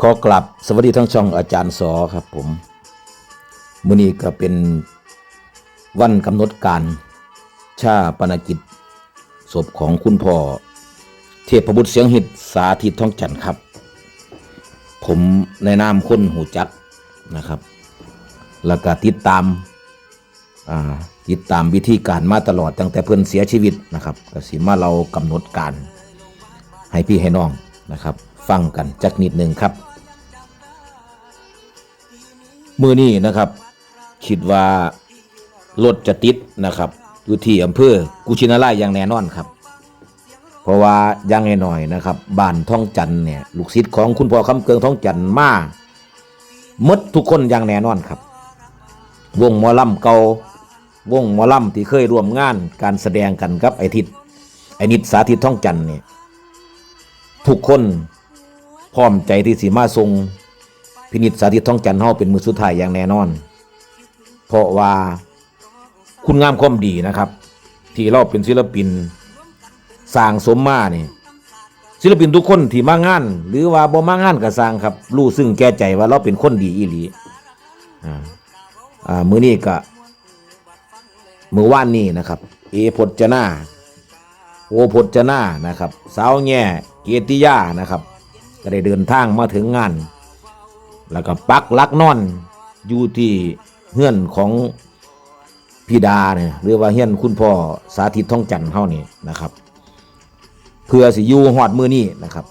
ขอกลับสวัสดีทั้งช่องอาจารย์สอครับผมมื้อนี้ก็เป็นวันกำหนดการชาปนกิจศพของคุณพ่อ เทพบุตรเสียงหิตสาธิตท้องจันทร์ครับ ผมในนามคนหูจักนะครับ แล้วก็ติดตามอ่าติดตามวิธีการมาตลอดตั้งแต่เพิ่อนเสียชีวิตนะครับก็สิมาเรากำหนดการให้พี่ให้น้องนะครับ ฟังกันจักนิดหนึ่งครับ มือนี้นะครับ คิดว่ารถจะติดนะครับ อยู่ที่อำเภอกุชินาราอย่างแน่นอนครับ เพราะว่ายังไงหน่อยนะครับบ้านท่องจันเนี่ยลูกศิษย์ของคุณพ่อคำเกิงท่องจันมาหมดทุกคนอย่างแน่นอนครับ วงมอลำเก่าวงมอลำที่เคยร่วมงานการแสดงกันกับไอทิศไอนิดสาธิตท่องจันเนี่ยทุกคน พร้อมใจที่สีมาทรงพินิจสาธิตท่องจันทร์เฮาเป็นมือสุดท้ายอย่างแน่นอน เพราะว่าคุณงามความดีนะครับ ที่เราเป็นศิลปินสร้างสมมาเนี่ยศิลปินทุกคนที่มางาน หรือว่าบ่มางานก็สร้างครับรู้ซึ่งแก่ใจว่าเราเป็นคนดีอีหลีอ่ามือนี้ก็มือว่านนี้นะครับ เอพจนาโอพจนานะครับ สาวแง่เกียรติยานะครับ ก็ได้เดินทางมาถึงงาน แล้วก็ปักลักนอนอยู่ที่เฮือนของพี่ดาเนี่ยหรือว่าเฮือนคุณพ่อสาธิตท่องจันทร์เฮานี่นะครับ เพื่อสิอยู่หอดมือนี้นะครับ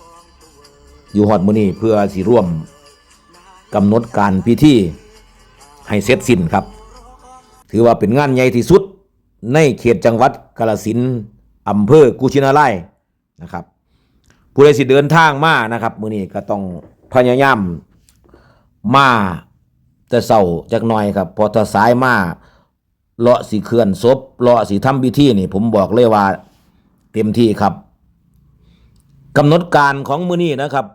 อยู่หอดมือนี้เพื่อสิร่วมกำหนดการพิธีให้เสร็จสิ้นครับ ถือว่าเป็นงานใหญ่ที่สุดในเขตจังหวัดกาฬสินอำเภอกุชินาราชนะครับ ผู้ใดสิเดินทางมานะครับมื้อนี้ก็ต้องพยายามมาแต่เศร้าจักหน่อยครับ พอถ้าสายมาเลาะสิเคลื่อนศพเลาะสิทำพิธีนี่ ผมบอกเลยว่า เต็มที่ครับกำหนดการของมื้อนี้นะครับ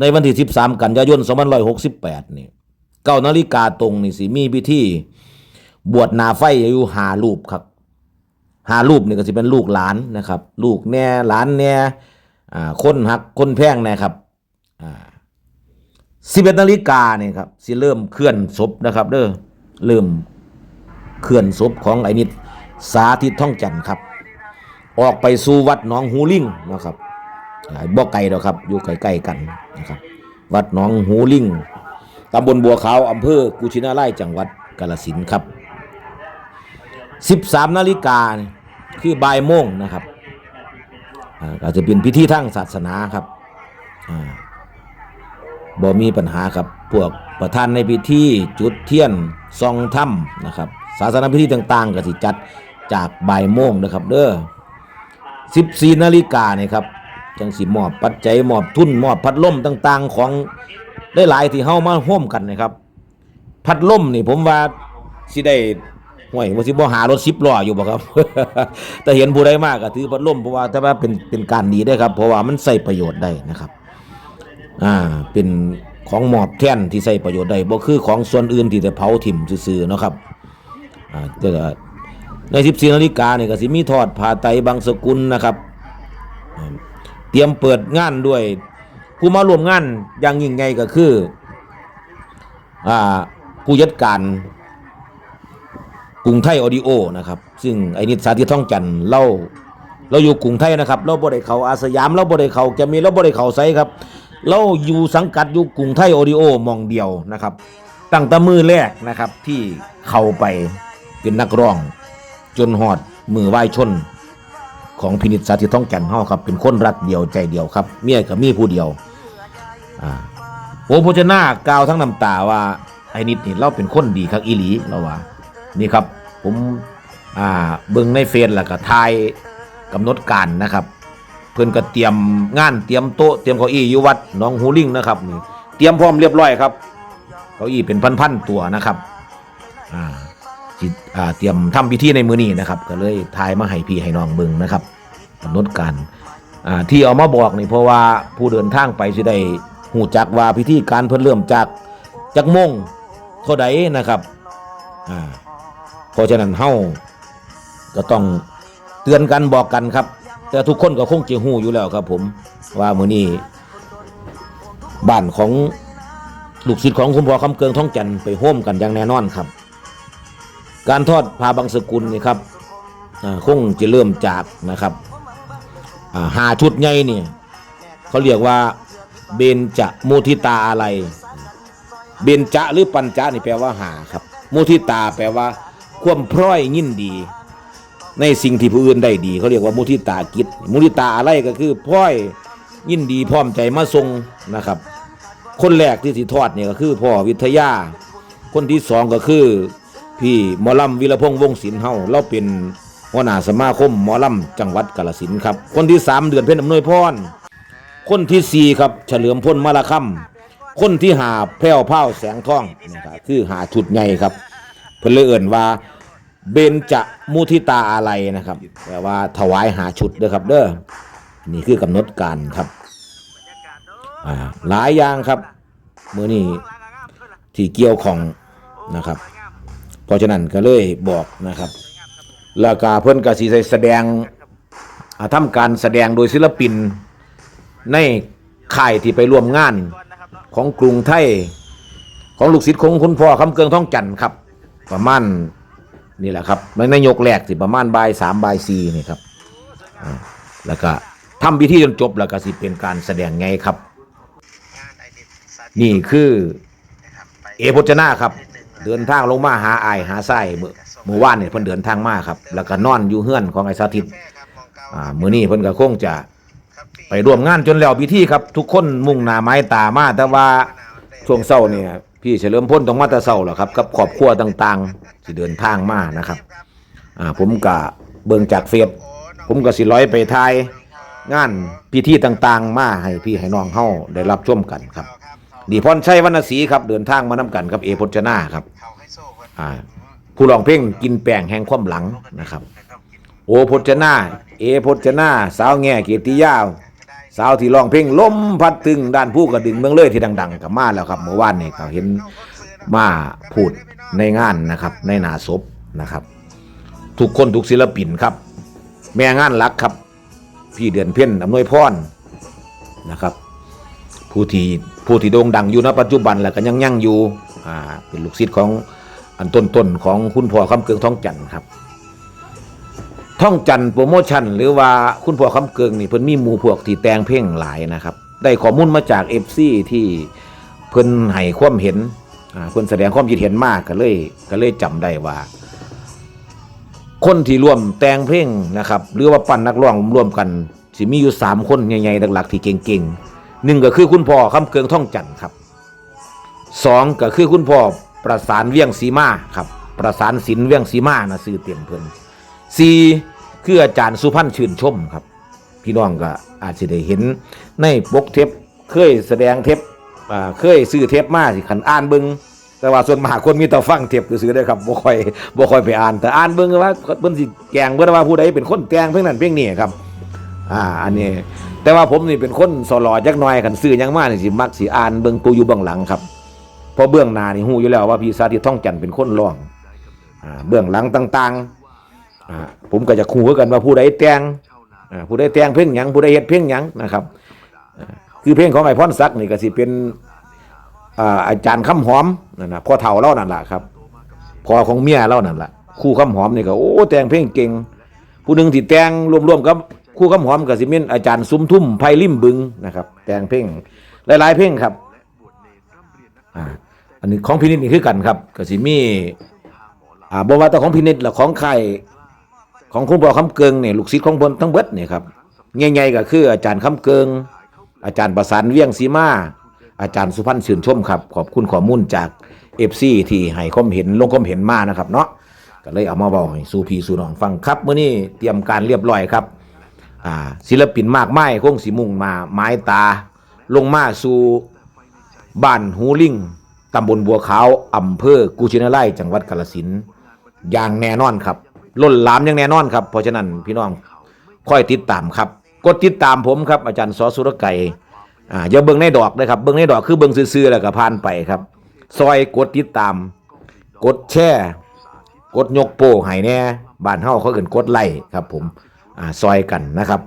ในวันที่ 13 กันยายน2568 นี่เก้านาฬิกาตรงนี่สิมีพิธีบวชนาไฟอยู่หารูปครับหารูปนี่ก็สิเป็นลูกหลานนะครับ ลูกแน่หลานแน่ อ่าคนหักคนแพงนะครับอ่าสิบเอ็ดนาฬิกาเนี่ยครับสิเริ่มเคลื่อนศพนะครับ เด้อเริ่มเคลื่อนศพของไอ้นิดสาธิตท่องจันทร์ครับ ออกไปสู่วัดหนองหูลิงนะครับอ่าบ่ไกลดอกครับ อยู่ใกล้ๆกันนะครับ วัดหนองหูลิงตำบลบัวขาวอำเภอกุชินาราชจังหวัดกาฬสินธุ์ครับ 13 นาฬิกาคือบ่ายโมงนะครับ อาก็จะเป็นพิธีทางศาสนาครับอบ่มีปัญหาครับพวกประธานในพิธีจุดเทียนซองถ้ำนะครับศาสนาพิธีต่างๆก็สิจัดจากบ่ายโมงนะครับเด้อ14นาฬิกาเนี่ยครับจังสิมอบปัจจัยมอบทุนมอบพัดลมต่างๆ ของได้หลายที่เฮามาร่วมกันนะครับ พัดลมนี่ผมว่าสิได้ ห่วยว่าสิบ่หารถ10ล้ออยู่บ่ครับ แต่เห็นผู้ใดมากก็ถือพัดลมเพราะว่าแต่ว่าเป็นเป็นการดีได้ครับ เพราะว่ามันใช้ประโยชน์ได้นะครับ อ่า เป็นของหมอบแท่นที่ใช้ประโยชน์ได้บ่คือของส่วนอื่นที่จะเผาถิ่มซื่อๆนะครับ อ่าแต่ใน 14นาฬิกาเนี่ยก็สิมีทอดผ้าไตบางสกุลนะครับ เตรียมเปิดงานด้วย ผู้มาร่วมงานอย่างยิ่งใหญ่ก็คือ อ่าผู้จัดการ รุงไทยออดิโอนะครับ ซึ่งไอ้นิดสาธิตท่องจันทร์เราเราอยู่กรุงไทยนะครับ เราบ่ได้เขาอาสยามเราบ่ได้เขาแกมีเราบ่ได้เขาไซครับ เราอยู่สังกัดอยู่กรุงไทยออดิโอมองเดียวนะครับ ตั้งแต่มือแรกนะครับที่เข้าไปเป็นนักร้อง จนหอดมือไหว้ชน ของพินิจสาธิตท่องจันทร์เฮาครับเป็นคนรักเดียวใจเดียวครับ เมียกับมีผู้เดียวอ่าโอโพชนากล่าวทั้งน้ำตาว่าไอ้นิดนี่เราเป็นคนดีครับอีหลีเราว่านี่ครับ ผมอ่าเบิ่งในเฟซแล้วก็ทายกำหนดการนะครับ เพิ่อนก็เตรียมงานเตรียมโต๊ะเตรียมเก้าอี้อยู่วัดหนองหูลิงนะครับนี่เตรียมพร้อมเรียบร้อยครับเก้าอี้เป็นพันๆตัวนะครับอ่าสิอ่าเตรียมทำพิธีในมือนี้นะครับ ก็เลยทายมาให้พี่ให้น้องเบิ่งนะครับกำหนดการอ่าที่เอามาบอกนี่เพราะว่าผู้เดินทางไปสิได้หูจักว่าพิธีการเพิ่นเริ่มจากจากมงเท่าใดนะครับอ่า ราะฉะนั้นเฮาก็ต้องเตือนกันบอกกันครับ แต่ทุกคนก็คงจะหูอยู่แล้วครับ ผมว่ามื้อนี้บ้านของลูกศิษย์ของคุณพ่อคำเกิงท้องจันไปโฮมกันอย่างแน่นอนครับ การทอดพาบางสกุลนี่ครับคงจะเริ่มจากนะครับหาชุดใหญ่นี่เขาเรียกว่าเบญจะมุทิตาอะไร เบญจะหรือปัญจะนี่แปลว่าหาครับ มุทิตาแปลว่า ความพร้อยยินดี ในสิ่งที่ผู้อื่นได้ดี เขาเรียกว่ามุทิตากิจ มุทิตาอะไรก็คือพร้อยยินดีพร้อมใจมาทรงนะครับ คนแรกที่สิทอดเนี่ยก็คือพ่อวิทยา คนที่สองก็คือ พี่หมอลำวิรพงษ์วงศิลป์เฮาเราเป็นหัวหน้าสมาคมหมอลำจังหวัดกาฬสินครับ คนที่สามเดือนเพ็ญอำนวยพรคนที่สี่ครับเฉลิมพลมาละค่ำคนที่หาแพร่วพราวแสงทองนะครับคือหาชุดใหญ่ครับ เพิ่นเลยเอิ่นว่าเบญจะมุทิตาอะไรนะครับแปลว่าถวายหาชุดเด้อครับ เด้อนี่คือกำหนดการครับหลายอย่างครับมื้อนี้ที่เกี่ยวของนะครับ เพราะฉะนั้นก็เลยบอกนะครับแล้วก็เพิ่นก็สิได้แสดงอ่าทำการแสดงโดยศิลปินในค่ายที่ไปร่วมงานของกรุงไทย ของลูกศิษย์ของคุณพ่อคำเกิงท้องจันทร์ครับ ประมาณนี่แหละครับในยกแรกสิประมาณบ่ายสามบ่ายสี่นี่ครับแล้วก็ทำพิธีจนจบแล้วก็สิเป็นการแสดงไงครับ นี่คือเอพจนาครับ เดินทางลงมาหาไอาหาไส้เมื่อเมื่อวานเนี่ยเพิ่นเดินทางมาครับ แล้วก็นอนอยู่เฮือนของไอสาธิตอ่ามื้อนี้เพิ่นก็คงจะไปร่วมงานจนแล้วพิธีครับ ทุกคนมุ่งหน้าไม้ตามาแต่ว่าช่วงเช้าเนี่ย พี่เฉลิมพลต้องมาแต่เช้าหละครับกับครอบครัวต่างๆที่เดินทางมานะครับอ่าผมก็เบิ่งจากเฟซผมก็สิร้อยไปทายงานพิธีต่างๆ มาให้พี่ให้น้องเฮาได้รับชมกันครับ ดีพรชัยวรรณศรีครับ เดินทางมานํกันกับเอพจนาครับอ่าผู้ร้องเพลงกินแป้งแห่งความหลังนะครับ โอพจนา เอพจนา สาวแง่เกียรติยาว สาวที่ร้องเพลงลมพัดถึงด้านผู้กระดึงเมืองเลยที่ดัง ๆกับมาแล้วครับเมื่อวานนี่เขาเห็นมาพูดในงานนะครับ ในนาศพนะครับ ทุกคนทุกศิลปินครับ แม่งานหลักครับ พี่เดือนเพ่นอำนวยพรนะครับ ผู้ที่ผู้ที่โด่งดังอยู่ณปัจจุบันแล้วก็ยังยั่งอยู่อ่าเป็นลูกศิษย์ของอันต้นๆของคุณพ่อคำเกิงท้องจันทร์ครับ ท่องจันโปรโมชั่นหรือว่าคุณพ่อคำเกิงนี่เพิ่นมีหมู่พวกที่แต่งเพลงหลายนะครับ ได้ข้อมูลมาจาก FC ที่เพิ่นให้ความเห็นอ่าเพิ่นแสดงความคิดเห็นมากก็เลยก็เลยจำได้ว่า คนที่ร่วมแต่งเพลงนะครับ หรือว่าปั้นนักร้องร่วมกันสิมีอยู่สามคนใหญ่ๆหลักๆที่เก่งๆหนึ่งก็คือคุณพ่อคำเกิงท่องจันทร์ครับสองก็คือคุณพ่อประสานเวียงสีมาครับ ประสานศิลป์เวียงสีมานะซื้อเต็มเพิ่น สี่คืออาจารย์สุพันธ์ชื่นชมครับ พี่น้องก็อาจจะได้เห็นในปกเทปเคยแสดงเทปอ่าเคยซื้อเทปมาสิขันอ่านเบิงแต่ว่าส่วนมากคนมีแต่ฟังเทปซื้อได้ครับบ่ค่อยบ่ค่อยไปอ่าน แต่อ่านเบิงว่าเพิ่นสิแกงเบิ่งว่าผู้ใดเป็นคนแต่งเพลงนั้นเพลงนี้ครับอ่าอันนี้แต่ว่าผมนี่เป็นคนสลอจักหน่อยคันซื้อยังมานี่สิมักสิอ่านเบิงปูอยู่เบื้องหลังครับพราะเบื้องหน้านี่ฮู้อยู่แล้วว่าพี่สาธิตท่องจันเป็นคนร้องอ่าเบื้องหลังต่าง ๆ ผมก็จะคู่กันว่าผู้ใดแต่งผู้ใดแต่งเพลงหยังผู้ใดเฮ็ดเพลงหยังนะครับคือเพลงของไอ้พรศักดิ์นี่ก็สิเป็นอาจารย์คำหอมนั่นนะพ่อเฒ่าเล่านั่นละครับพ่อของเมียเล่านั่นละคู่คำหอมนี่ก็โอ้แต่งเพลงเก่ง ผู้หนึ่งที่แต่งรวมๆกับคู่คำหอมก็สิเป็นอาจารย์ซุ้มทุ่มไพลิมบึงนะครับ แต่งเพลงหลายๆเพลงครับอันนี้ของพินิจนี่คือกันครับก็สิมีอ่าบ่ว่าแต่ของพินิจหรือของใคร ของคุณพ่อคำเกิงเนี่ยลูกศิษย์ของเพิ่นทั้งเบิดเนี่ยครับใหญ่ๆก็คืออาจารย์คำเกิง อาจารย์ประสานเวียงสีมาอาจารย์สุพันธ์ชื่นชมครับ ขอบคุณข้อมูลจาก FC ที่ให้ความเห็นลงความเห็นมานะครับเนาะก็เลยเอามาบอกให้สู่พี่สู่น้องฟังครับเมื้อนี้เตรียมการเรียบร้อยครับอ่าศิลปินมากไมายคงสิมุ่งมาไม้ตา ลงมาสู่บ้านหูลิงตำบลบัวขาวอำเภอกุชินาไลจังหวัดกาฬสินอย่างแน่นอนครับ ล้นหลามอย่างแน่นอนครับเพราะฉะนั้นพี่น้องค่อยติดตามครับ กดติดตามผมครับ อาจารย์สอสุรไก่อ่าอย่าเบิ่งในดอกเลยครับเบิ่งในดอกคือเบิ่งซื่อๆแล้วก็ผ่านไปครับ ซอยกดติดตาม กดแชร์กดยกโป้ให้แน่บ้านเฮาเขาเอิ้นกดไลค์ครับ ผมอ่าซอยกันนะครับ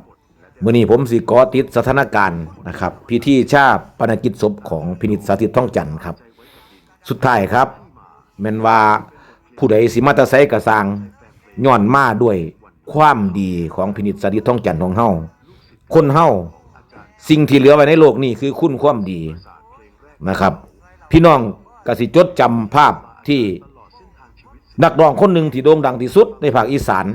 มื่อนี้ผมสิกอติดสถานการณ์นะครับ พิธีชาปนกิจศพของพินิจสาธิตท่องจันทร์ครับ สุดท้ายครับแม่นว่าผู้ใดสิมาตะไซกระสัง ย้อนมาด้วยความดีของพินิจสาธิตท่องจันทร์ของเฮาคนเฮาสิ่งที่เหลือไว้ในโลกนี้คือคุณความดีนะครับ พี่น้องกสิจดจำภาพที่นักร้องคนหนึ่งที่โด่งดังที่สุดในภาคอีสาน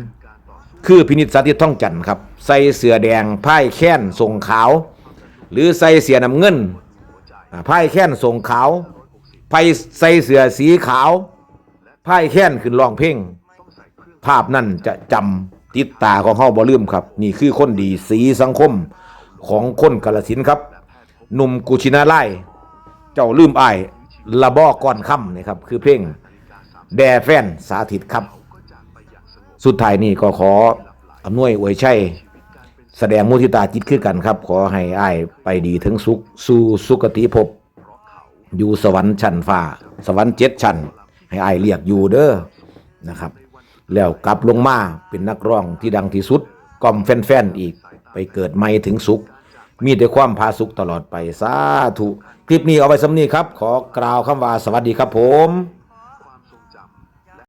คือพินิจสาธิตท่องจันทร์ครับ ใส่เสื้อแดงพ่าแค้นทรงขาว หรือใส่เสื้อน้ำเงินอ่าแค้นทรงขาวไพ่ใส่เสื้อสีขาวพ่าแค้นขึ้นร้องเพลง ภาพนั่นจะจำติดตาของเฮาบ่ลืมครับ นี่คือคนดีสีสังคมของคนกาลสินครับหนุ่มกุชินาไลยเจ้าลืมไอ้ละบอก่อนค่ำนี่ครับคือเพลงแด่แฟนสาธิตครับ สุดท้ายนี้ก็ขออำนวยอวยชัยแสดงมุทิตาจิตคือกันครับ ขอให้อ้ายไปดีถึงสุขสู่สุคติภพอยู่สวรรค์ชั้นฟ้า สวรรค์เจ็ดชั้น ให้อ้ายเรียกอยู่เด้อนะครับ แล้วกลับลงมาเป็นนักร้องที่ดังที่สุดกล่อมแฟนๆอีก ไปเกิดไม่ถึงสุข มีแต่ความพาสุขตลอดไปสาธุคลิปนี้เอาไว้สำนีครับ ขอกล่าวคำว่าสวัสดีครับผม